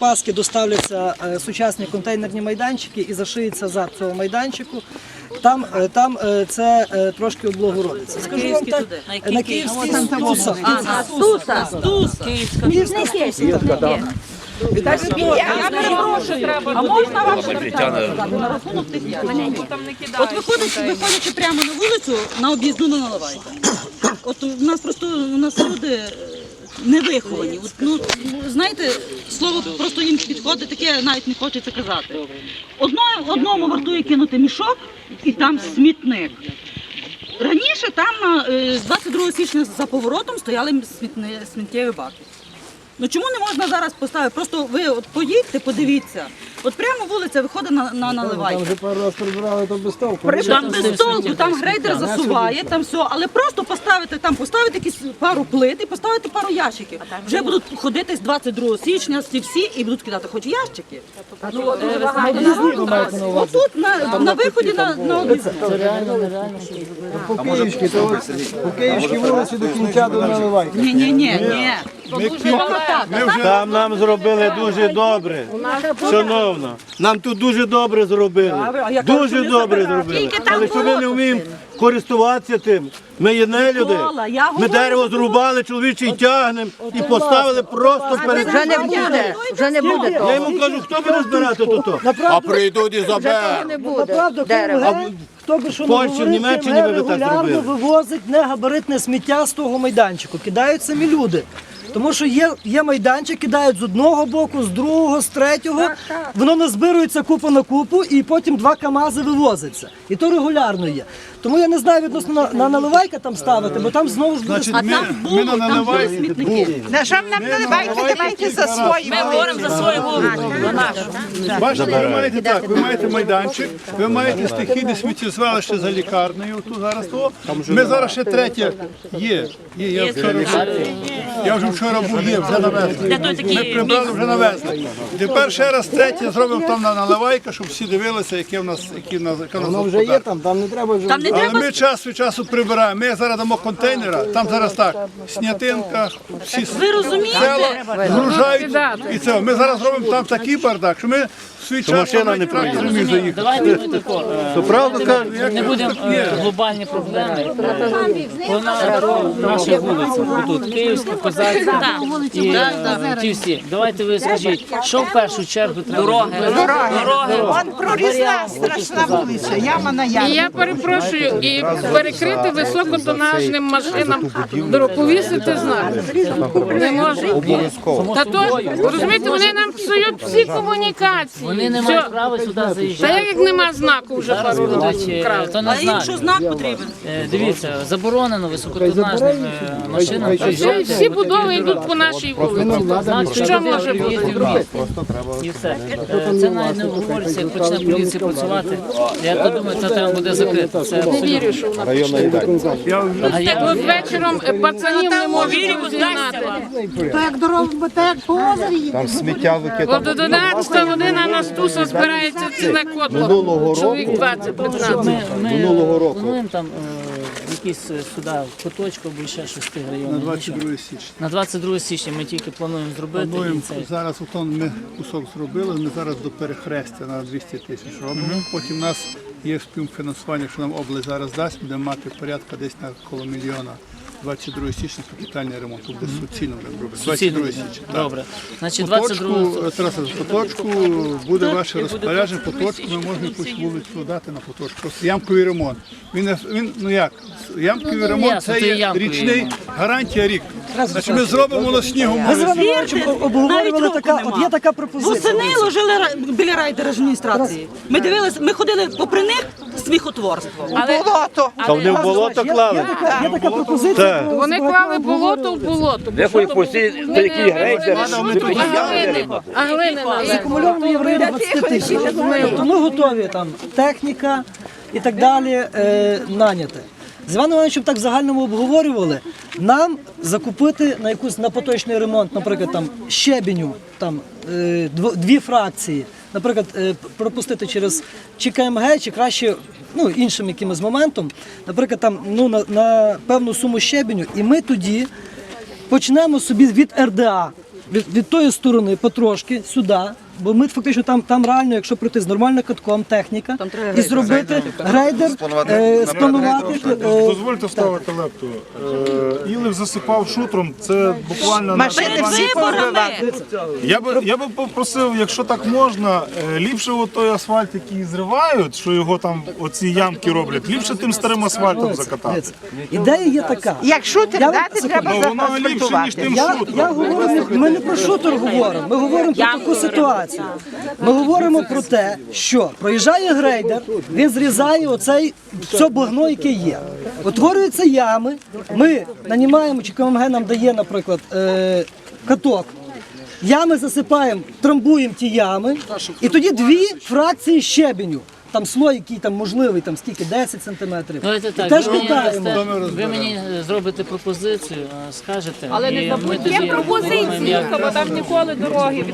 Паски доставляться е, сучасні контейнерні майданчики і зашиється зад цього майданчику. Там, е, там е, це трошки облагородиться. Скажу вам так, на київській Стуса. Туса. Туса. Київська. Стуса. А можна вам на рахунок? От виходить, виходячи прямо на вулицю, на об'їзну не наливайте. От у нас просто у нас люди е, не виховані. От, ну, знаєте, слово просто їм підходить, таке навіть не хочеться казати. Одно, одному вартує кинути мішок і там смітник. Раніше там е, з 22 січня за поворотом стояли смітни, сміттєві баки. Ну чому не можна зараз поставити? Просто ви от поїдьте, подивіться. От прямо вулиця виходить на, на наливайку. Вже пару раз прибирали, то без толку. Там без толку, там грейдер засуває, там все, але просто поставити там, поставити якісь пару плит і поставити пару ящиків. Вже будуть ходити з 22 січня всі всі і будуть кидати хоч ящики. Ну, от, Отут на, на виході на, на об'їзну. По Київській, то от по Київській вулиці до кінця до наливайки. Ні, ні, ні, ні. Там нам зробили дуже добре. Шановна, нам тут дуже добре зробили. Дуже добре зробили. Але що ми не вміємо користуватися тим. Ми є не люди. Ми дерево зрубали, чоловічий тягнемо і поставили просто перед. Вже не буде, вже не буде Я йому кажу, хто буде збирати тут? А прийдуть і заберуть. Не буде Направду, хто би що не Польщі, в говорив, Німеччині ви так регулярно вивозить негабаритне сміття з того майданчику. Кидають самі люди. Тому що є, є майданчик, кидають з одного боку, з другого, з третього. Воно назбирується купа на купу і потім два КАМАЗи вивозиться. І то регулярно є. Тому я не знаю відносно на, на наливайка там ставити, бо там знову ж буде А там було, там були смітники. На що нам наливайте, давайте за свої. Ми говоримо за свою вулицю. Бачите, ви маєте так, ви маєте майданчик, ви маєте стихійне сміттєзвалище за лікарнею, тут зараз то. Ми зараз ще третє є. Є, я вчора, я вже вчора був, є, вже навезли. Ми прибрали, вже навезли. Тепер ще раз третє зробимо там на наливайка, щоб всі дивилися, яке в нас, які в нас, яка в нас Воно вже є господарка. там, там не треба вже. Там не Але треба ми час від часу прибираємо. Ми зараз дамо контейнера, там зараз так, снятинка, всі Ви розумієте? села згружають. І це. Ми зараз робимо там такий бардак, що ми в свій час машина не проїде. заїхати. Давайте ми тако, е, То кажуть, як не будемо е, глобальні проблеми. Вона наша вулиця, тут Київська, Козацька і е, ті всі. Давайте ви скажіть, що в першу чергу треба Дороги. Дороги. Вон прорізна страшна вулиця, яма на І яму. я перепрошую, і перекрити високотонажним машинам дорогу, повісити знак. Не можна. Та то, розумієте, вони нам псують всі комунікації. Вони не мають права сюди заїжджати. як як нема знаку вже пару років е, крали. то не А знаю. знак потрібен? Е, Дивіться, заборонено високотонажним е, машинам Всі, всі будови йдуть по нашій вулиці. Що може бути? І все. Це навіть не обговорюється, як почне поліція працювати. Я то думаю, це треба буде закрити. Це абсолютно. Вірю, що вона почне. А Так я от вечором е, пацанів не можуть розігнати. То як дорога, то як по озері їде. Там сміття викидає. От 11 година на стуса збирається ціле котло. Чоловік 20-15. ми, ми плануємо там е, якісь е, сюди в куточку або ще щось з тих На районів. 22 січня. На 22 січня ми тільки плануємо зробити. Плануємо це. зараз ото ми кусок зробили, ми зараз до перехрестя на 200 тисяч робимо. Потім нас є співфінансування, що нам область зараз дасть, будемо мати порядка десь на коло мільйона. 22 січня капітальний ремонт, буде суцільно робити. 22 січня. так. Добре. Значить, Поточку, 22 Тарас, поточку буде ваше розпорядження, поточку ми можемо якусь вулицю дати на поточку. Просто ямковий ремонт. Він, не- він ну як, ямковий Ну, ремонт ясно, це є ямковий річний ремонт. гарантія рік. Значить, ми зробимо на снігом. Ми з Навіть обговорювали року така, нема. от є така пропозиція. Восени ложили ра- біля райдержадміністрації. Ми дивилися, ми ходили попри них сміхотворство. Болото. Та вони в болото клали. є така, пропозиція. про- Вони клали болото в болото. Де хоч посі такі грейдери. А глини. Закумульовано в районі 20 тисяч. Тобто ми готові там техніка і так далі е, наняти. З Іваном Івановичем так в загальному обговорювали. Нам закупити на якусь на поточний ремонт, наприклад, там щебеню, там е, дво- дві фракції. Наприклад, е, пропустити через чи КМГ, чи краще ну, іншим якимось моментом, наприклад, там ну, на, на певну суму щебеню, і ми тоді почнемо собі від РДА від, від тої сторони потрошки сюди. Бо ми фактично там, там реально, якщо прийти з нормальним катком, техніка, і зробити грейдер, е, спланувати. е, Дозвольте вставити лепту. Е, Ілив засипав шутром, це буквально Машини всі порвали. Я би я би попросив, якщо так можна, е, ліпше от той асфальт, який зривають, що його там оці ямки роблять, ліпше тим старим асфальтом закатати. Ідея є така. Як шутер Я- дати, треба Ну воно ліпше, ніж тим Я, шутром. я говорю, ми не про шутер говоримо, ми говоримо про таку ситуацію. Ми говоримо про те, що проїжджає грейдер, він зрізає оцей все багно, яке є. Утворюються ями, ми нанімаємо, чи КМГ нам дає, наприклад, е, каток. Ями засипаємо, трамбуємо ті ями, і тоді дві фракції щебеню. Там слой, який там можливий, там скільки, 10 сантиметрів. Давайте так, теж ви мені, катаємо. дасте- ви мені зробите пропозицію, е, скажете. Але і не ми забудьте тоді є пропозиції, подумаємо, як- бо там ніколи дороги.